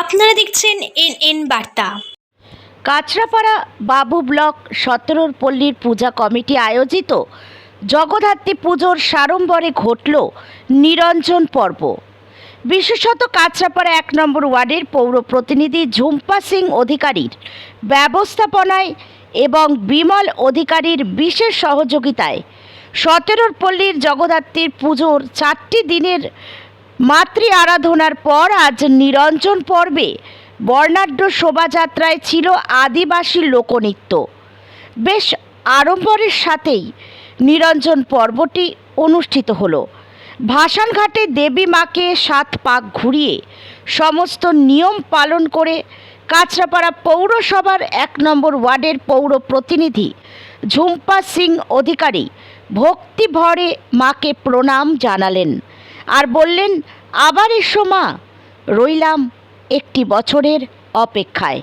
আপনারা দেখছেন N N বার্তা। কাঁচরাপাড়া বাবু ব্লক সতেরোর পল্লীর পূজা কমিটি আয়োজিত জগদ্ধাত্রী পুজোর সাড়ম্বরে ঘটল নিরঞ্জন পর্ব। বিশেষত কাঁচরাপাড়া এক নম্বর ওয়ার্ডের পৌর প্রতিনিধি ঝুম্পা সিং অধিকারীর ব্যবস্থাপনায় এবং বিমল অধিকারীর বিশেষ সহযোগিতায় সতেরোর পল্লীর জগদ্ধাত্রীর পুজোর চারটি দিনের মাতৃ আরাধনার পর আজ নিরঞ্জন পর্বে বর্ণাঢ্য শোভাযাত্রায় ছিল আদিবাসী লোকনৃত্য। বেশ আড়ম্বরের সাথেই নিরঞ্জন পর্বটি অনুষ্ঠিত হলো। ভাসানঘাটে দেবী মাকে সাত পাক ঘুরিয়ে সমস্ত নিয়ম পালন করে কাঁচরাপাড়া পৌরসভার এক নম্বর ওয়ার্ডের পৌর প্রতিনিধি ঝুম্পা সিং অধিকারী ভক্তি ভরে মাকে প্রণাম জানালেন। আর বললেন আবার এসো মা। রইলাম একটি বছরের অপেক্ষায়।